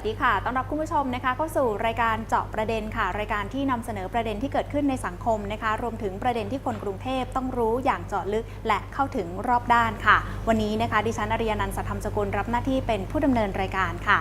วัสดีค่ะ ต้อนรับคุณผู้ชมนะคะเข้าสู่รายการเจาะประเด็นค่ะ รายการที่นำเสนอประเด็นที่เกิดขึ้นในสังคมนะคะ รวมถึงประเด็นที่คนกรุงเทพต้องรู้อย่างเจาะลึกและเข้าถึงรอบด้านค่ะ วันนี้นะคะ ดิฉันอริยานันท์สัทธรรมสกุลรับหน้าที่เป็นผู้ดำเนินรายการค่ะ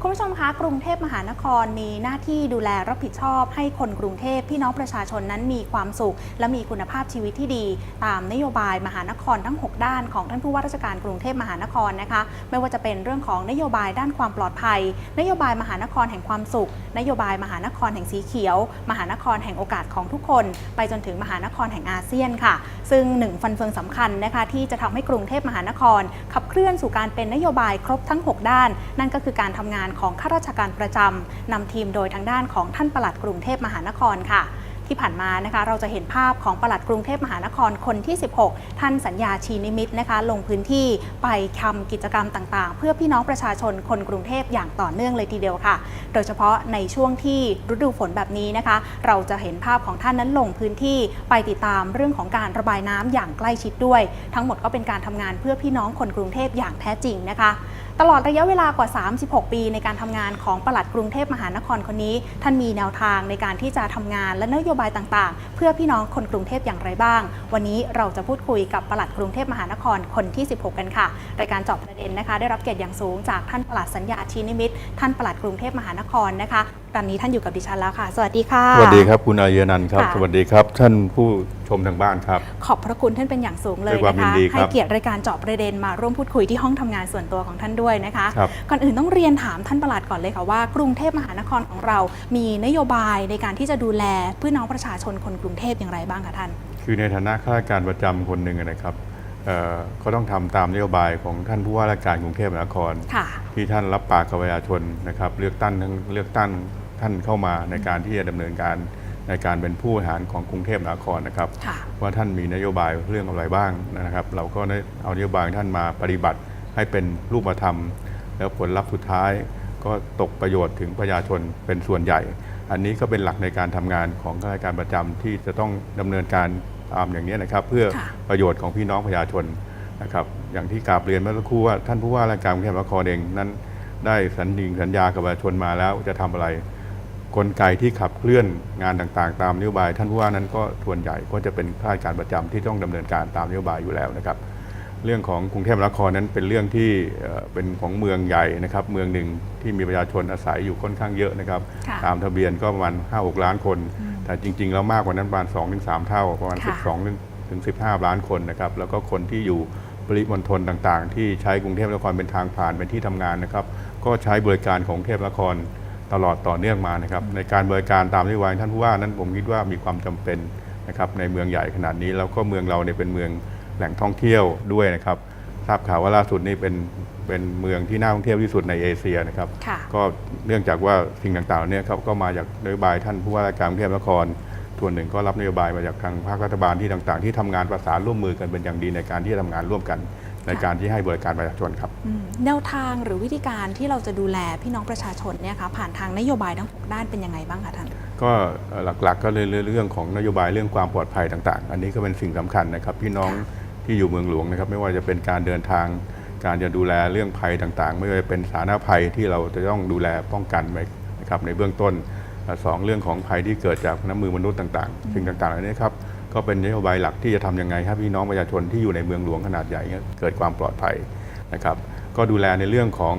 คุณผู้ชมคะกรุงเทพมหานครมีหน้าที่ดูแลรับผิดชอบ ให้คนกรุงเทพพี่น้องประชาชนนั้นมีความสุข และมีคุณภาพชีวิตที่ดี ตามนโยบายมหานครทั้ง 6 ด้านของท่านผู้ว่าราชการกรุงเทพมหานครนะคะไม่ว่าจะเป็นเรื่องของนโยบายด้านความปลอดภัย นโยบายมหานครแห่งความสุข นโยบายมหานครแห่งสีเขียว มหานครแห่งโอกาสของทุกคน ไปจนถึงมหานครแห่งอาเซียนค่ะ ซึ่งหนึ่งฟันเฟืองสำคัญนะคะที่จะทำให้กรุงเทพมหานคร ขับเคลื่อนสู่การเป็นนโยบายครบทั้ง 6 ด้าน นั่นก็คือการทำงานของข้าราชการประจำนำทีมโดยทางด้านของท่านปลัดกรุงเทพมหานครค่ะ ที่ผ่านมานะคะเราจะเห็นภาพของปลัดกรุงเทพมหานครคนที่ 16 ท่านสัญญาชีนิมิตนะคะ ลงพื้นที่ไปทำกิจกรรมต่างๆ เพื่อพี่น้องประชาชนคนกรุงเทพอย่างต่อเนื่องเลยทีเดียวค่ะ โดยเฉพาะในช่วงที่ฤดูฝนแบบนี้นะคะ เราจะเห็นภาพของท่านนั้นลงพื้นที่ไปติดตามเรื่องของการระบายน้ำอย่างใกล้ชิดด้วย ทั้งหมดก็เป็นการทำงานเพื่อพี่น้องคนกรุงเทพอย่างแท้จริงนะคะ ตลอดระยะเวลากว่า 36 ปีในการทำงานของปลัดกรุงเทพมหานครคนนี้ ท่านมีแนวทางในการที่จะทำงานและนโยบายต่างๆ เพื่อพี่น้องคนกรุงเทพอย่างไรบ้าง วันนี้เราจะพูดคุยกับปลัดกรุงเทพมหานครคนที่ 16 กันค่ะ รายการเจอบประเด็นนะคะ ได้รับเกียรติอย่างสูงจากท่านปลัดสัญญาชีนิมิตรท่านปลัดกรุงเทพมหานครนะคะ ตอนนี้ท่านอยู่กับดิฉันแล้วค่ะ สวัสดีค่ะ สวัสดีครับคุณอายนันท์ครับค่ะสวัสดีครับ ท่านผู้ ชมทางบ้านครับ ขอบพระคุณท่านเป็นอย่างสูงเลยด้วยความนะยินคะดีครับให้เกียรติรายการเจาะประเด็นมาร่วมพูดคุยที่ห้องทำงานส่วนตัวของท่านด้วยนะคะครับก่อนอื่นต้องเรียนถามท่านประหลัดก่อนเลยค่ะว่ากรุงเทพมหานครของเรา มีนโยบายในการที่จะดูแลพี่น้องประชาชนคนกรุงเทพอย่างไรบ้างคะท่าน คือในฐานะข้าราชการประจำคนหนึ่งนะครับเอ่อก็ต้องทำตามนโยบายของท่านผู้ว่าราชการกรุงเทพมหานครค่ะที่ท่านรับปากกับประชาชนนะครับเลือกตั้งทั้งเลือกตั้งท่านเข้ามาในการที่จะดำเนินการ ในการเป็นผู้บริหารของกรุงเทพมหานครนะครับค่ะว่าท่านมีนโยบายเรื่องอะไรบ้างนะครับ เราก็ได้เอานโยบายของท่านมาปฏิบัติให้เป็นรูปธรรม แล้วผลลัพธ์สุดท้าย ก็ตกประโยชน์ถึงประชาชนเป็นส่วนใหญ่ อันนี้ก็เป็นหลักในการทำงานของข้าราชการประจำที่จะต้องดำเนินการตามอย่างนี้นะครับ เพื่อค่ะประโยชน์ของพี่น้องประชาชนนะครับอย่างที่กราบเรียนเมื่อสักครู่ว่าท่านผู้ว่าราชการกรุงเทพมหานครเองนั้น ได้สัญญิงสัญญากับประชาชนมาแล้วจะทำอะไร กลไกที่ขับเคลื่อนงานต่างๆ ตามนโยบาย ท่านผู้ว่านั้นก็ส่วนใหญ่ก็จะเป็นข้าราชการประจำที่ต้องดำเนินการตามนโยบายอยู่แล้วนะครับ เรื่องของกรุงเทพมหานครนั้นเป็นเรื่องที่เอ่อเป็นของเมืองใหญ่นะครับ เมืองหนึ่งที่มีประชาชนอาศัยอยู่ค่อนข้างเยอะนะครับค่ะตามทะเบียนก็ประมาณ 5-6 ล้านคน แต่จริง ๆ แล้วมากกว่านั้นประมาณ 2-3 เท่าประมาณค่ะ12ถึง15 ล้านคนนะครับ แล้วก็คนที่อยู่ปริมณฑลต่างๆ ที่ใช้กรุงเทพมหานครเป็นทางผ่านเป็นที่ทำงานนะครับ ก็ใช้บริการของกรุงเทพมหานคร ตลอดต่อเนื่องมานะครับในการบริการตามนโยบายท่านผู้ว่านั้นผมคิดว่ามีความจำเป็นนะครับในเมืองใหญ่ขนาดนี้แล้วก็เมืองเราเนี่ยเป็นเมืองแหล่งท่องเที่ยวด้วยนะครับทราบข่าวว่าล่าสุดนี่เป็นเป็นเมืองที่น่าท่องเที่ยวที่สุดในเอเชียนะครับค่ะก็เนื่องจากว่าสิ่งต่างๆเนี่ยครับก็มาจากนโยบายท่านผู้ว่าราชการกรุงเทพมหานครส่วนหนึ่งก็รับนโยบายมาจากทางภาครัฐบาลที่ต่าง ๆ ที่ทำงานประสานร่วมมือกันเป็นอย่างดีในการที่จะทำงานร่วมกัน ในการที่ให้บริการประชาชนครับอืมแนวทางหรือวิธีการที่เราจะดูแลพี่น้องประชาชนเนี่ยค่ะผ่านทางนโยบายทั้งหกด้านเป็นยังไงบ้างคะท่านก็เอ่อหลักๆ ก็เลยเรื่องของนโยบายเรื่องความปลอดภัยต่าง ๆ อันนี้ก็เป็นสิ่งสำคัญนะครับ พี่น้องที่อยู่เมืองหลวงนะครับ ไม่ว่าจะเป็นการเดินทาง การจะดูแลเรื่องภัยต่างๆ ไม่ว่าจะเป็นสาธารณภัยที่เราจะต้องดูแลป้องกันไว้นะครับในเบื้องต้นเอ่อสองเรื่องของภัยที่เกิดจากน้ำมือมนุษย์ต่างๆ สิ่งต่างๆเหล่านี้ครับ ก็เป็นนโยบายหลักที่จะทำยังไงให้พี่น้องประชาชนที่อยู่ในเมืองหลวงขนาดใหญ่เนี่ยเกิดความปลอดภัยนะครับก็ดูแลในเรื่องของ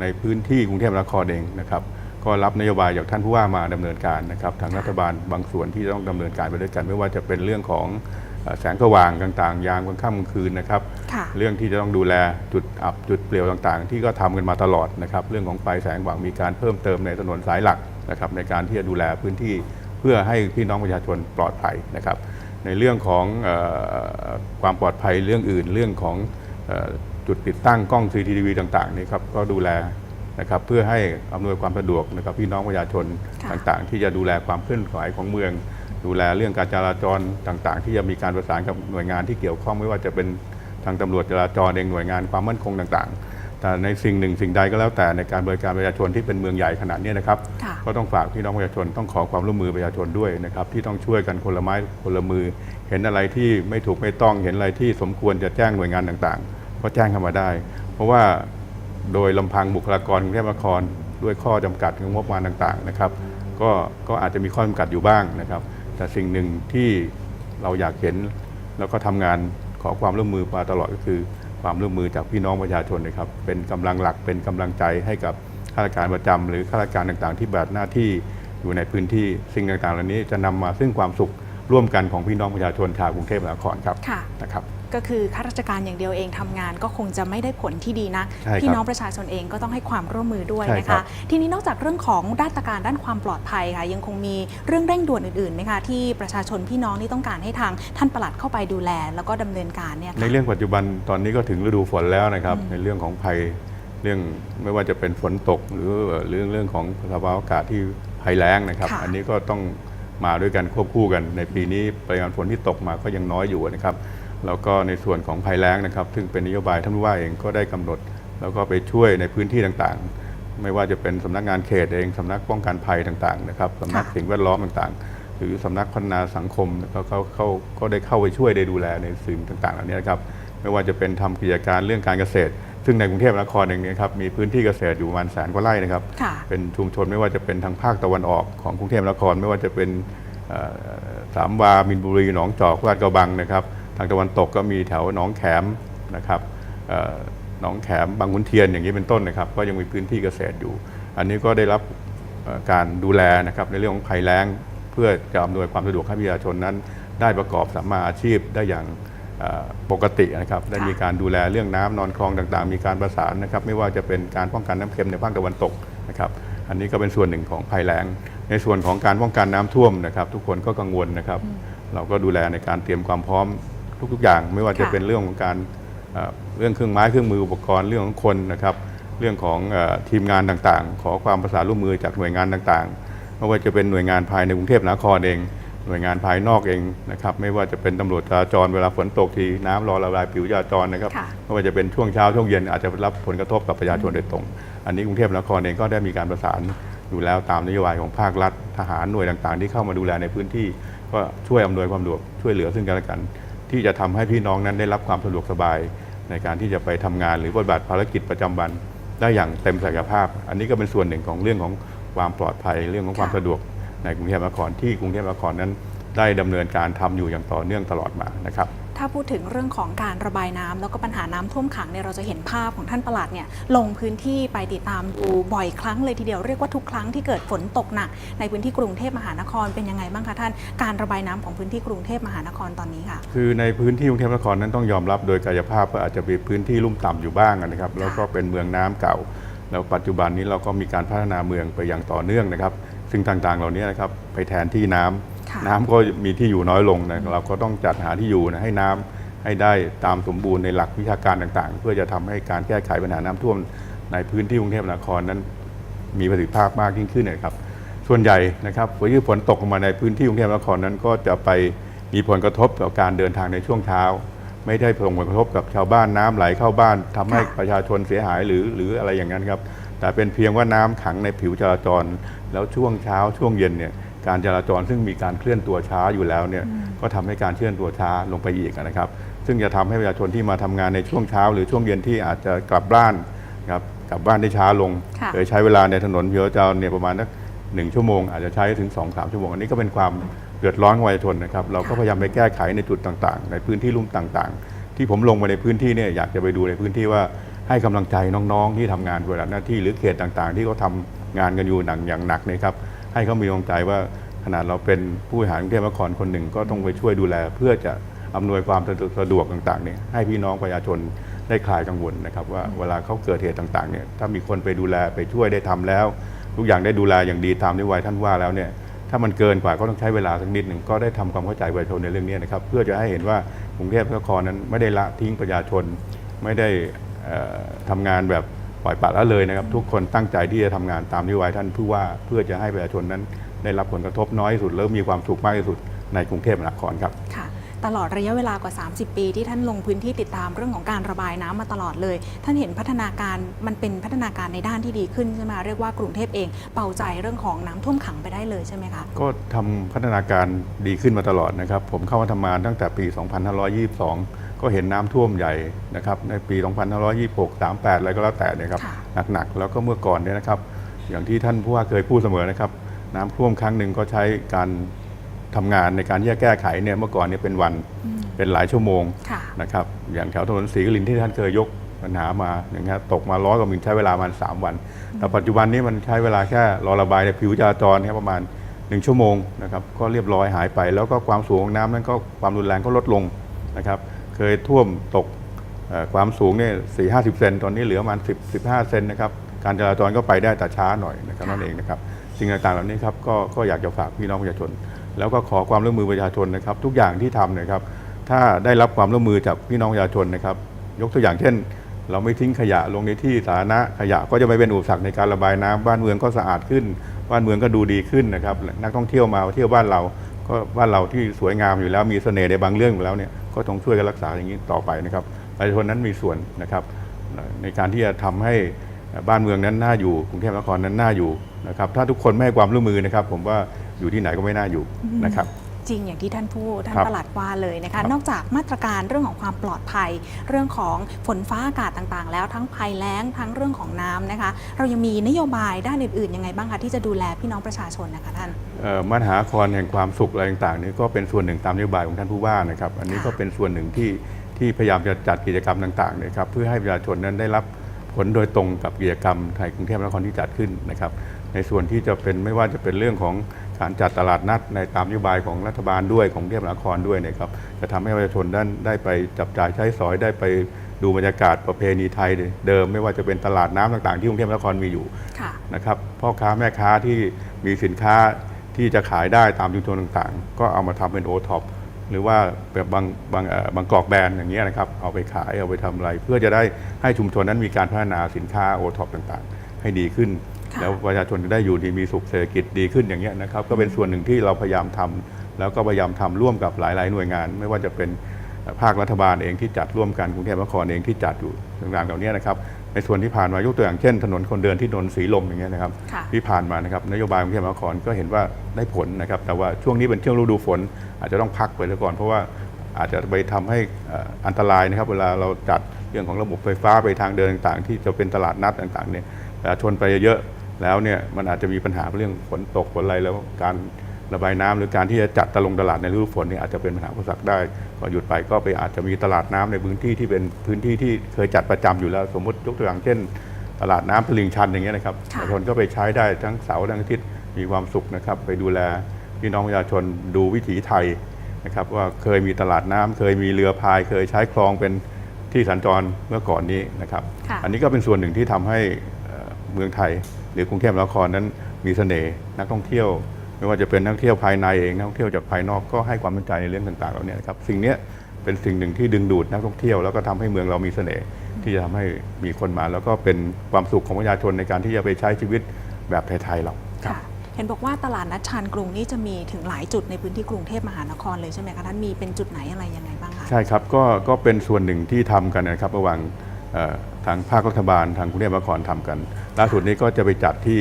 ในพื้นที่กรุงเทพมหานครเองนะครับก็รับนโยบายจากท่านผู้ว่ามาดำเนินการนะครับทางรัฐบาลบางส่วนที่ต้องดำเนินการไปด้วยกัน ไม่ว่าจะเป็นเรื่องของเอ่อแสงสว่างต่างๆ ยามกลางค่ำกลางคืนนะครับค่ะเรื่องที่จะต้องดูแลจุดอับจุดเปลี่ยวต่างๆ ที่ก็ทำกันมาตลอดนะครับเรื่องของไฟแสงสว่างมีการเพิ่มเติมในถนนสายหลักนะครับในการที่จะดูแลพื้นที่เพื่อให้พี่น้องประชาชนปลอดภัยนะครับ ในเรื่องของเออความปลอดภัยเรื่องอื่น เรื่องของเออจุดติดตั้งกล้อง CCTV ต่างๆนี่ครับก็ดูแลนะครับเพื่อให้อำนวยความสะดวกนะครับพี่น้องประชาชนค่ะต่างๆ ที่จะดูแลความเคลื่อนไหวของเมือง ดูแลเรื่องการจราจรต่างๆ ที่จะมีการประสานกับหน่วยงานที่เกี่ยวข้องไม่ว่าจะเป็นทางตำรวจจราจรเองหน่วยงานความมั่นคงต่างๆ แต่ในสิ่งหนึ่งสิ่งใดก็แล้วแต่ในการบริการประชาชนที่เป็นเมืองใหญ่ขนาดนี้นะครับค่ะก็ต้องฝากพี่น้องประชาชนต้องขอความร่วมมือประชาชนด้วยนะครับที่ต้องช่วยกันคนละไม้คนละมือ เห็นอะไรที่ไม่ถูกไม่ต้องเห็นอะไรที่สมควรจะแจ้งหน่วยงานต่างๆ ก็แจ้งเข้ามาได้ เพราะว่าโดยลำพังบุคลากรกรุงเทพมหานครด้วยข้อจำกัดของงบประมาณต่างๆนะครับก็ก็อาจจะมีข้อจำกัดอยู่บ้างนะครับ แต่สิ่งหนึ่งที่เราอยากเห็นแล้วก็ทำงานขอความร่วมมือมาตลอดก็คือ ความร่วมมือจากพี่น้องประชาชนนะครับ เป็นกำลังหลักเป็นกำลังใจให้กับข้าราชการประจำหรือข้าราชการต่างๆ ที่แบกหน้าที่อยู่ในพื้นที่สิ่งต่างๆเหล่านี้จะนำมาซึ่งความสุขร่วมกันของพี่น้องประชาชนชาวกรุงเทพมหานครครับค่ะนะครับ ก็คือข้าราชการอย่างเดียวเองทำงาน ก็คงจะไม่ได้ผลที่ดีนักใช่ครับพี่น้องประชาชนเองก็ต้องให้ความร่วมมือด้วยใช่นะครัคะบทีนี้นอกจากเรื่องของด้านตการด้านความปลอดภัยค่ะ ยังคงมีเรื่องเร่งด่วนอื่นๆไหมคะที่ประชาชนพี่น้องนี่ต้องการให้ทางท่านปลัดเข้าไปดูแล แล้วก็ดำเนินการเนี่ยในค่ะเรื่องปัจจุบันตอนนี้ก็ถึงฤดูฝนแล้วนะครับ ในเรื่องของภัยเรื่องไม่ว่าจะเป็นฝนตกหรือเรื่องเรื่องของสภาวะอากาศที่ภัยแล้งนะครับค่ะอันนี้ก็ต้องมาด้วยกันควบคู่กันในปีนี้ปริมาณฝนที่ตกมาก็ยังน้อยอยู่นะครับ แล้วก็ในส่วนของภัยแล้งนะครับ ซึ่งเป็นนโยบายท่านผู้ว่าเองก็ได้กำหนด แล้วก็ไปช่วยในพื้นที่ต่างๆ ไม่ว่าจะเป็นสำนักงานเขตเองสำนักป้องกันภัยต่างๆนะครับสำนักค่ะสิ่งแวดล้อมต่างๆ หรือสำนักพัฒนาสังคมก็เขาเขาก็ได้เข้าไปช่วยได้ดูแลในสิ่งต่างๆเหล่านี้นะครับไม่ว่าจะเป็นทำกิจการเรื่องการเกษตร ซึ่งในกรุงเทพมหานครเองเนี่ยครับมีพื้นที่เกษตรอยู่ประมาณแสนกว่าไร่นะครับค่ะเป็นชุมชนไม่ว่าจะเป็นทางภาคตะวันออกของกรุงเทพมหานคร ไม่ว่าจะเป็นเอ่อสามวามินบุรีหนองจอกลาดกระบังนะครับ ทางตะวันตกก็มีแถวหนองแขมนะครับเอ่อหนองแขมบางขุนเทียนอย่างนี้เป็นต้นนะครับ ก็ยังมีพื้นที่เกษตรอยู่ อันนี้ก็ได้รับเอ่อการดูแลนะครับในเรื่องของภัยแล้งเพื่อจะอำนวยความสะดวกให้ประชาชนนั้น ได้ประกอบสัมมาอาชีพได้อย่างเอ่อปกตินะครับได้มีการดูแลเรื่องน้ำนอนคลองต่างๆ มีการประสานนะครับไม่ว่าจะเป็นการป้องกันน้ำเค็มในภาคตะวันตกนะครับอันนี้ก็เป็นส่วนหนึ่งของภัยแล้ง ในส่วนของการป้องกันน้ำท่วมนะครับ ทุกคนก็กังวลนะครับ เราก็ดูแลในการเตรียมความพร้อม ทุกๆ อย่างไม่ว่าจะค่ะ เป็นเรื่องของการเอ่อเรื่องเครื่องไม้เครื่องมืออุปกรณ์เรื่องของคนนะครับ เรื่องของเออทีมงานต่างๆ ขอความประสานร่วมมือจากหน่วยงานต่างๆ ไม่ว่าจะเป็นหน่วยงานภายในกรุงเทพมหานครเอง หน่วยงานภายนอกเองนะครับ ไม่ว่าจะเป็นตำรวจจราจรเวลาฝนตกทีน้ำรอละลายผิวจราจรนะครับ ค่ะ ไม่ว่าจะเป็นช่วงเช้าช่วงเย็นอาจจะรับผลกระทบกับประชาชนโดยตรง อันนี้กรุงเทพมหานครเองก็ได้มีการประสานอยู่แล้วตามนโยบายของภาครัฐ ทหารหน่วยต่างๆ ที่เข้ามาดูแลในพื้นที่ ก็ช่วยอำนวยความสะดวกช่วยเหลือซึ่งกันและกัน ที่จะทำให้พี่น้องนั้นได้รับความสะดวกสบาย ในการที่จะไปทำงานหรือปฏิบัติภารกิจประจำวันได้อย่างเต็มศักยภาพ อันนี้ก็เป็นส่วนหนึ่งของเรื่องของความปลอดภัยเรื่องของความสะดวกในกรุงเทพมหานครที่กรุงเทพมหานครนั้น ได้ดำเนินการทำอยู่อย่างต่อเนื่องตลอดมานะครับ ถ้าพูดถึงเรื่องของการระบายน้ำแล้วก็ปัญหาน้ำท่วมขังเนี่ยเราจะเห็นภาพของท่านประหลัดเนี่ยลงพื้นที่ไปติดตามดูบ่อยครั้งเลยทีเดียวเรียกว่าทุกครั้งที่เกิดฝนตกหนัก ในพื้นที่กรุงเทพมหานครเป็นยังไงบ้างคะท่านการระบายน้ำของพื้นที่กรุงเทพมหานครตอนนี้ค่ะคือในพื้นที่กรุงเทพมหานครนั้นต้องยอมรับโดยกายภาพก็อาจจะมีพื้นที่ลุ่มต่ำอยู่บ้างนะครับแล้วก็เป็นเมืองน้ำเก่า แล้วปัจจุบันนี้เราก็มีการพัฒนาเมืองไปอย่างต่อเนื่องนะครับ ซึ่งต่างๆ เหล่านี้นะครับไปแทนที่น้ำค่ะ น้ำก็มีที่อยู่น้อยลงนะเราก็ต้องจัดหาที่อยู่นะให้น้ำให้ได้ตามสมบูรณ์ในหลักวิชาการต่างๆ เพื่อจะทำให้การแก้ไขปัญหาน้ำท่วมในพื้นที่กรุงเทพมหานครนั้น มีประสิทธิภาพมากยิ่งขึ้นนะครับ ส่วนใหญ่นะครับฝนที่ฝนตกลงมาในพื้นที่กรุงเทพมหานครนั้น ก็จะไปมีผลกระทบกับการเดินทางในช่วงเช้า ไม่ได้ส่งผลกระทบกับชาวบ้านน้ำไหลเข้าบ้านทำให้ประชาชนเสียหายหรือหรืออะไรอย่างนั้นครับแต่เป็นเพียงว่าน้ำขังในผิวจราจร แล้วช่วงเช้าช่วงเย็นเนี่ย การจราจรซึ่งมีการเคลื่อนตัวช้าอยู่แล้วเนี่ยก็ทำให้การเคลื่อนตัวช้าลงไปอีกนะครับ ซึ่งจะทำให้ประชาชนที่มาทำงานในช่วงเช้า หรือช่วงเย็นที่อาจจะกลับบ้านครับกลับบ้านได้ช้าลงค่ะโดยใช้เวลาในถนนเพียวจราเนี่ยประมาณสักหนึ่งชั่วโมงอาจจะใช้ถึง2อสชั่วโมง อันนี้ก็เป็นความเดือดร้อนของประชาชนนะครับ เราก็พยายามไปแก้ไขในจุดต่างๆ ในพื้นที่ลุ่มต่างๆ ที่ผมลงมาในพื้นที่เนี่ยอยากจะไปดูในพื้นที่ว่าให้กำลังใจน้องๆ ที่ทำงานปฏิบัติหน้าที่หรือเขตต่างๆ ที่เขาทำงานกันอยู่หนักอย่างหนักเนะครับ ให้เขามีกำลังใจว่าขนาดเราเป็นผู้บริหารกรุงเทพมหานครคนหนึ่งก็ต้องไปช่วยดูแล เพื่อจะอำนวยความสะดวกต่างๆเนี่ยให้พี่น้องประชาชนได้คลายกังวลนะครับว่าเวลาเขาเกิดเหตุต่างๆเนี่ยถ้ามีคนไปดูแลไปช่วยได้ทำแล้ว ทุกอย่างได้ดูแลอย่างดีตามนโยบายท่านว่าแล้วเนี่ยถ้ามันเกินกว่าก็ต้องใช้เวลาสักนิดหนึ่งก็ได้ทำความเข้าใจประชาชนในเรื่องนี้นะครับเพื่อจะให้เห็นว่ากรุงเทพมหานครนั้นไม่ได้ละทิ้งประชาชนไม่ได้เอ่อทำงานแบบ ล่อยปละละเลยนะครับ ทุกคนตั้งใจที่จะทำงานตามนโยบายท่านผู้ว่าเพื่อจะให้ประชาชนนั้น ได้รับผลกระทบน้อยที่สุดแล้วมีความสุขมากที่สุดในกรุงเทพมหานครครับค่ะตลอดระยะเวลากว่า 30 ปีที่ท่านลงพื้นที่ติดตามเรื่องของการระบายน้ำมาตลอดเลย ท่านเห็นพัฒนาการมันเป็นพัฒนาการในด้านที่ดีขึ้นใช่ไหมเรียกว่ากรุงเทพเองเป่าใจเรื่องของน้ำท่วมขังไปได้เลยใช่ไหมคะก็ทำพัฒนาการดีขึ้นมาตลอดนะครับ ผมเข้ามาทำงานตั้งแต่ปี 2522 ก็เห็นน้ำท่วมใหญ่นะครับในปี 2526 38 อะไรก็แล้วแต่เนยครับค่ะหนักๆ แล้วก็เมื่อก่อนเนี่ยนะครับอย่างที่ท่านผู้ว่าเคยพูดเสมอนะครับ น้ำท่วมครั้งหนึ่งก็ใช้การทำงานในการที่จะแก้ไขเนี่ยเมื่อก่อนเนี่ยเป็นวันเป็นหลายชั่วโมงค่ะนะครับอย่างแถวถนนศรีกลินที่ท่านเคยยกปัญหามาอย่างเงี้ยตกมาร้อยกว่ามิลใช้เวลาประมาณ3วัน แต่ปัจจุบันนี้มันใช้เวลาแค่รอระบายในผิวจราจรแค่ประมาณ 1 ชั่วโมงนะครับก็เรียบร้อยหายไป แล้วก็ความสูงของน้ำนั้นก็ความรุนแรงก็ลดลงนะครับ เคยท่วมตกความสูงเนี่ยสี่ห้าสิบเซนตอนนี้เหลือประมาณ10 15เซนนะครับการจราจรก็ไปได้แต่ช้าหน่อยนะครับนั่นเองนะครับสิ่งต่างๆเหล่านี้ครับก็ก็อยากจะฝากพี่น้องประชาชน แล้วก็ขอความร่วมมือประชาชนนะครับ ทุกอย่างที่ทำเนะครับ ถ้าได้รับความร่วมมือจากพี่น้องประชาชนนะครับ ยกตัวอย่างเช่น เราไม่ทิ้งขยะลงในที่สาธารณะขยะก็จะไม่เป็นอุปสรรคในการระบายน้ำบ้านเมืองก็สะอาดขึ้น บ้านเมืองก็ดูดีขึ้นนะครับนักท่องเที่ยวมาเที่ยวบ้านเราก็บ้านเราที่สวยงามอยู่แล้วมีเสน่ห์ในบางเรื่องอยู่แล้วเนี่ย ก็ต้องช่วยกันรักษาอย่างนี้ต่อไปนะครับประชาชนนั้นมีส่วนนะครับในการที่จะทำให้บ้านเมืองนั้นน่าอยู่กรุงเทพมหานครนั้นน่าอยู่นะครับถ้าทุกคนไม่ให้ความร่วมมือนะครับ ผมว่าอยู่ที่ไหนก็ไม่น่าอยู่นะครับ จริงอย่างที่ท่านพูดท่านครับประหลัดว่าเลยนะครัคะบนอกจากมาตรการเรื่องของความปลอดภัย เรื่องของฝนฟ้าอากาศต่างๆ แล้วทั้งภัยแล้งทั้งเรื่องของน้ำนะคะเรายังมีนโยบายด้านอื่นๆยังไงบ้างคะที่จะดูแลพี่น้องประชาชนนะคะท่านเอ่อมหาครแห่งความสุขอะไรต่างๆนี่ก็เป็นส่วนหนึ่งตามนโยบายของท่านผู้ว่านะครับ อันนี้ก็เป็นส่วนหนึ่งที่ที่พยายามจะจัดกิจกรรมต่างๆนะครับเพื่อให้ประชาชนนั้นได้รับผลโดยตรงกับกิจกรรมไทยกรุงเทพมหานครที่จัดขึ้นนะครับ ในส่วนที่จะเป็นไม่ว่าจะเป็นเรื่องของ การจัดตลาดนัดในตามนโยบายของรัฐบาลด้วยของกรุงเทพมหานครด้วยนะครับจะทำให้ประชาชนได้ได้ไปจับจ่ายใช้สอยได้ไปดูบรรยากาศประเพณีไทยเดิม ไม่ว่าจะเป็นตลาดน้ำต่างๆ ที่กรุงเทพมหานครมีอยู่ค่ะนะครับพ่อค้าแม่ค้าที่มีสินค้าที่จะขายได้ตามชุมชนต่างๆ ก็เอามาทำเป็นโอท็อปหรือว่าแบบบางบางเอ่อบางกอกแบรนด์อย่างเงี้ยนะครับเอาไปขายเอาไปทำอะไร เพื่อจะได้ให้ชุมชนนั้นมีการพัฒนาสินค้าโอท็อปต่างๆ ให้ดีขึ้นค่ะ แล้วประชาชนจะได้อยู่ดีมีสุขเศรษฐกิจดีขึ้นอย่างเงี้ยนะครับก็เป็นส่วนหนึ่งที่เราพยายามทำแล้วก็พยายามทำร่วมกับหลาย ๆ หน่วยงาน ไม่ว่าจะเป็นภาครัฐบาลเองที่จัดร่วมกันกรุงเทพมหานครเองที่จัดอยู่ต่างๆเหล่านี้นะครับในส่วนที่ผ่านมายกตัวอย่างเช่น ถนนคนเดินที่นนทรีลมอย่างเงี้ยนะครับค่ะที่ผ่านมานะครับนโยบายกรุงเทพมหานครก็เห็นว่าได้ผลนะครับแต่ว่าช่วงนี้เป็นช่วงฤดูฝน อาจจะต้องพักไปแล้วก่อน เพราะว่าอาจจะไปทำให้เอ่ออันตรายนะครับ เวลาเราจัดเรื่องของระบบไฟฟ้าไปทางเดินต่าง ๆ ที่จะเป็นตลาดนัดต่างๆเนี่ยประชาชนไปเยอะ แล้วเนี่ยมันอาจจะมีปัญหาเรื่องฝนตกฝนอะไรแล้วการระบายน้ำหรือการที่จะจัดตะลงตลาดในฤดูฝนเนี่ยอาจจะเป็นปัญหาอุปสรรคได้ก็หยุดไปก็ไปอาจจะมีตลาดน้ำในพื้นที่ที่เป็นพื้นที่ที่เคยจัดประจำอยู่แล้ว สมมติยกตัวอย่างเช่น ตลาดน้ำตลิ่งชันอย่างเงี้ยนะครับค่ะประชาชนก็ไปใช้ได้ทั้งเสาร์ทั้งอาทิตย์มีความสุขนะครับ ไปดูแลพี่น้องประชาชนดูวิถีไทยนะครับว่าเคยมีตลาดน้ำเคยมีเรือพาย เคยใช้คลองเป็นที่สัญจรเมื่อก่อนนี้นะครับค่ะอันนี้ก็เป็นส่วนหนึ่งที่ทำให้เอ่อเมืองไทย หรือกรุงเทพมหานครนั้นมีเสน่ห์นักท่องเที่ยว ไม่ว่าจะเป็นนักท่องเที่ยวภายในเองนักท่องเที่ยวจากภายนอกก็ให้ความสนใจในเรื่องต่างๆเหล่านี้นะครับสิ่งเนี้ยเป็นสิ่งหนึ่งที่ดึงดูดนักท่องเที่ยว แล้วก็ทำให้เมืองเรามีเสน่ห์ที่จะทำให้มีคนมา แล้วก็เป็นความสุขของประชาชนในการที่จะไปใช้ชีวิตแบบไทยๆเราครับค่ะเห็นบอกว่าตลาดนัดชานกรุงนี่จะมีถึงหลายจุดในพื้นที่กรุงเทพมหานครเลยใช่ไหมคะท่านมีเป็นจุดไหนอะไรยังไงบ้างคะใช่ครับก็ก็เป็นส่วนหนึ่งที่ทำกันนะครับระหว่างเอ่อทางภาครัฐบาลทางกรุงเทพมหานครทำกัน ล่าสุดนี้ก็จะไปจัดที่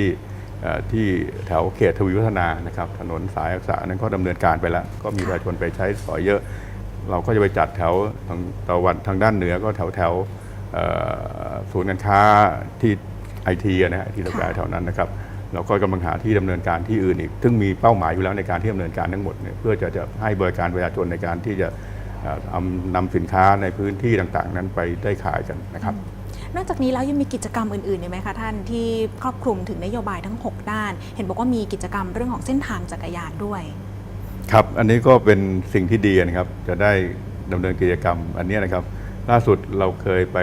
เอ่อที่แถวเขตทวีวัฒนานะครับถนนสายอักษะนั้นก็ดำเนินการไปแล้ว ก็มีประชาชนไปใช้สอยเยอะ เราก็จะไปจัดแถวทางตะวันทางด้านเหนือก็แถวแถวเอ่อศูนย์การค้าที่ไอทีนะฮะที่เราไปแถวนั้นนะครับเราก็กำลังหาที่ดำเนินการที่อื่นอีก ซึ่งมีเป้าหมายอยู่แล้วในการที่ดำเนินการทั้งหมดเนี่ยเพื่อจะจะให้บริการประชาชนในการที่จะเอ่อเอานำสินค้าในพื้นที่ต่างๆ นั้นไปได้ขายกันนะครับ นอกจากนี้แล้วยังมีกิจกรรมอื่นๆอีกไหมคะท่านที่ครอบคลุมถึงนโยบายทั้ง 6 ด้าน เห็นบอกว่ามีกิจกรรมเรื่องของเส้นทางจักรยานด้วย ครับ อันนี้ก็เป็นสิ่งที่ดีนะครับจะได้ดำเนินกิจกรรมอันนี้นะครับ ล่าสุดเราเคยไป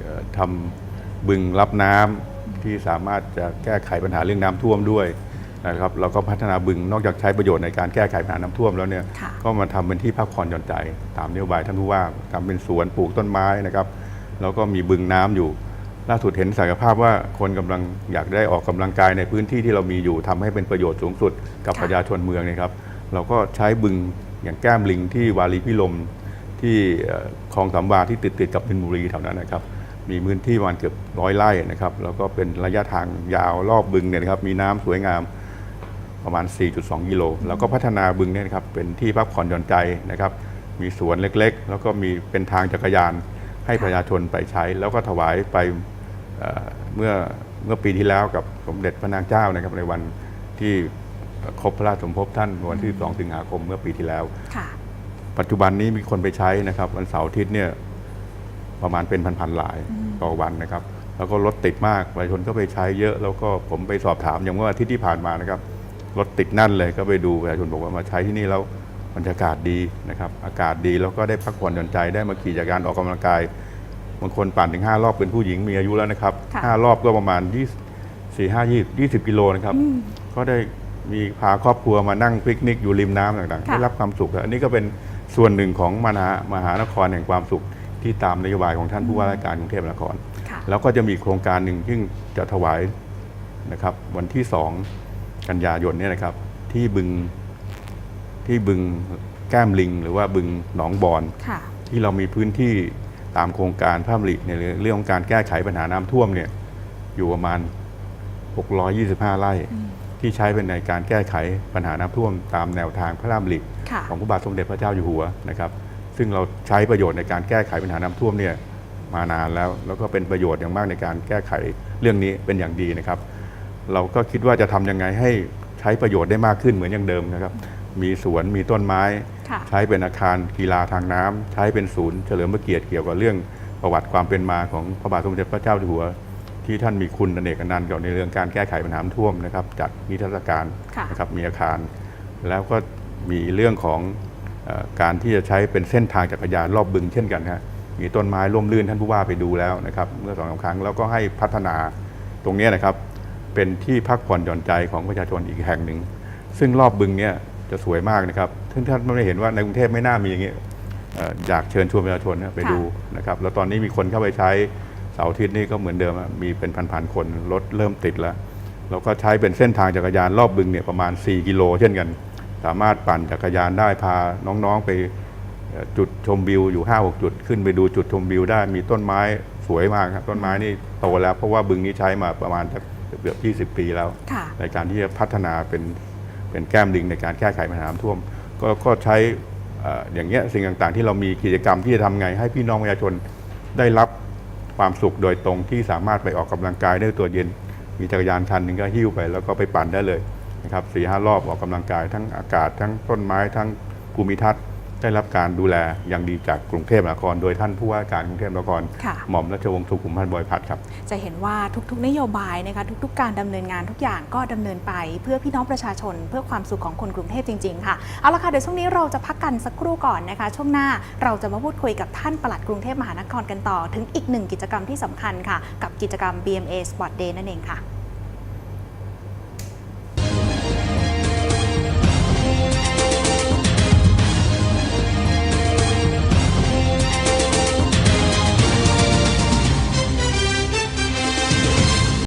เอ่อทำบึงรับน้ำที่สามารถจะแก้ไขปัญหาเรื่องน้ำท่วมด้วยนะครับเราก็พัฒนาบึงนอกจากใช้ประโยชน์ในการแก้ไขปัญหาน้ำท่วมแล้วเนี่ยก็มาทำเป็นที่พักผ่อนหย่อนใจ ตามนโยบายท่านผู้ว่าทำเป็นสวนปลูกต้นไม้นะครับ แล้วก็มีบึงน้ำอยู่ ล่าสุดเห็นศักยภาพว่าคนกำลังอยากได้ออกกำลังกายในพื้นที่ที่เรามีอยู่ทำให้เป็นประโยชน์สูงสุดกับค่ะประชาชนเมืองนะครับ เราก็ใช้บึงอย่างแก้มลิงที่วารีพิลมที่เอ่อคลองสามวาที่ติดติดๆกับมินบุรีแถวนั้นนะครับ มีพื้นที่ประมาณเกือบร้อยไร่นะครับ แล้วก็เป็นระยะทางยาวรอบบึงเนี่ยนะครับ มีน้ำสวยงามประมาณ 4.2 กิโล แล้วก็พัฒนาบึงเนี่ยนะครับเป็นที่พักผ่อนหย่อนใจนะครับ มีสวนเล็กๆ แล้วก็มีเป็นทางจักรยาน ให้ประชาชนไปใช้ แล้วก็ถวายไปเอ่อเมื่อเมื่อปีที่แล้วกับสมเด็จพระนางเจ้านะครับในวันที่ครบพระราชสมภพท่านวันที่ 2 สิงหาคมเมื่อปีที่แล้วค่ะปัจจุบันนี้มีคนไปใช้นะครับ วันเสาร์อาทิตย์เนี่ยประมาณเป็นพันๆหลายต่อวันนะครับ แล้วก็รถติดมากประชาชนก็ไปใช้เยอะ แล้วก็ผมไปสอบถามอย่างเมื่ออาทิตย์ที่ผ่านมานะครับรถติดนั่นเลยก็ไปดูประชาชนบอกว่ามาใช้ที่นี่แล้ว บรรยากาศดีนะครับอากาศดีแล้วก็ได้พักผ่อนหย่อนใจได้มาขี่จักรยานออกกำลังกายบางคนปั่นถึง 5 รอบเป็นผู้หญิงมีอายุแล้วนะครับค่ะห้ารอบก็ประมาณ20 4 5 20 20กิโลนะครับก็ได้มีพาครอบครัวมานั่งปิกนิกอยู่ริมน้ำต่างๆค่ะได้รับความสุขอันนี้ก็เป็นส่วนหนึ่งของมหามหานครแห่งความสุขที่ตามนโยบายของท่านผู้ว่าราชการกรุงเทพมหานครค่ะแล้วก็จะมีโครงการหนึ่งซึ่งจะถวายนะครับวันที่ 2 กันยายนเนี่ยนะครับที่บึง ที่บึงแก้มลิง หรือว่าบึงหนองบอนค่ะที่เรามีพื้นที่ตามโครงการพระราชดำริในเรื่องของการแก้ไขปัญหาน้ำท่วมเนี่ยอยู่ประมาณ 625 ไร่ ที่ใช้เป็นในการแก้ไขปัญหาน้ำท่วม ตามแนวทางพระราชดำริค่ะของพระบาทสมเด็จพระเจ้าอยู่หัวนะครับ ซึ่งเราใช้ประโยชน์ในการแก้ไขปัญหาน้ำท่วมเนี่ยมานานแล้ว แล้วก็เป็นประโยชน์อย่างมากในการแก้ไขเรื่องนี้เป็นอย่างดีนะครับ เราก็คิดว่าจะทำยังไงให้ใช้ประโยชน์ได้มากขึ้นเหมือนอย่างเดิมนะครับ มีสวนมีต้นไม้ ค่ะ ใช้เป็นอาคารกีฬาทางน้ำใช้เป็นศูนย์เฉลิมพระเกียรติเกี่ยวกับเรื่องประวัติความเป็นมาของพระบาทสมเด็จพระเจ้าอยู่หัว ที่ท่านมีคุณอเนกอนันต์เกี่ยวในเรื่องการแก้ไขปัญหาน้ำท่วมนะครับจัดนิทรรศการค่ะ นะครับมีอาคาร แล้วก็มีเรื่องของเออการที่จะใช้เป็นเส้นทางจักรยานรอบบึงเช่นกันฮะมีต้นไม้ร่มรื่นท่านผู้ว่าไปดูแล้วนะครับเมื่อสองสามครั้งแล้วก็ให้พัฒนาตรงเนี้ยนะครับ เป็นที่พักผ่อนหย่อนใจของประชาชนอีกแห่งหนึ่ง ซึ่งรอบบึงเนี่ย จะสวยมากนะครับซึ่งท่านไม่ได้เห็นว่าในกรุงเทพไม่น่ามีอย่างนี้เอ่ออยากเชิญชวนประชาชนนะไปดูนะครับแล้วตอนนี้มีคนเข้าไปใช้เสาร์อาทิตย์นี่ก็เหมือนเดิมอะมีเป็นพันๆคนรถเริ่มติดแล้วแล้วก็ใช้เป็นเส้นทางจักรยานรอบบึงเนี่ยประมาณ 4 กิโล เช่นกัน สามารถปั่นจักรยานได้พาน้องๆไปเอ่อจุดชมวิวอยู่ 5-6 จุด ขึ้นไปดูจุดชมวิวได้มีต้นไม้สวยมากครับ ต้นไม้นี่โตแล้วเพราะว่าบึงนี้ใช้มาประมาณสักเกือบ 20 ปีแล้วค่ะในการที่จะพัฒนาเป็น เป็นแก้มลิงในการแก้ไขปัญหาน้ำท่วมก็ก็ใช้อ่ออย่างเงี้ยสิ่งต่างๆ ที่เรามีกิจกรรมที่จะทำไงให้พี่น้องประชาชนได้รับความสุขโดยตรงที่สามารถไปออกกำลังกายได้ตัวเย็น มีจักรยานคันหนึ่งก็หิ้วไป แล้วก็ไปปั่นได้เลยนะครับสี่ห้ารอบออกกำลังกายทั้งอากาศทั้งต้นไม้ทั้งภูมิทัศน์ ได้รับการดูแลอย่างดีจากกรุงเทพมหานคร โดยท่านผู้ว่าการกรุงเทพมหานคร ค่ะ หม่อมราชวงศ์สุขุมพันธ์บอยพัดครับ จะเห็นว่าทุกๆ นโยบายนะคะทุกๆ การดำเนินงานทุกอย่างก็ดำเนินไป เพื่อพี่น้องประชาชน เพื่อความสุขของคนกรุงเทพจริงๆ ค่ะ เอาละค่ะ เดี๋ยวช่วงนี้เราจะพักกันสักครู่ก่อนนะคะ ช่วงหน้าเราจะมาพูดคุยกับท่านปลัดกรุงเทพมหานครกันต่อ ถึงอีกหนึ่งกิจกรรมที่สำคัญค่ะ กับกิจกรรม BMA Sport Day นั่นเองค่ะ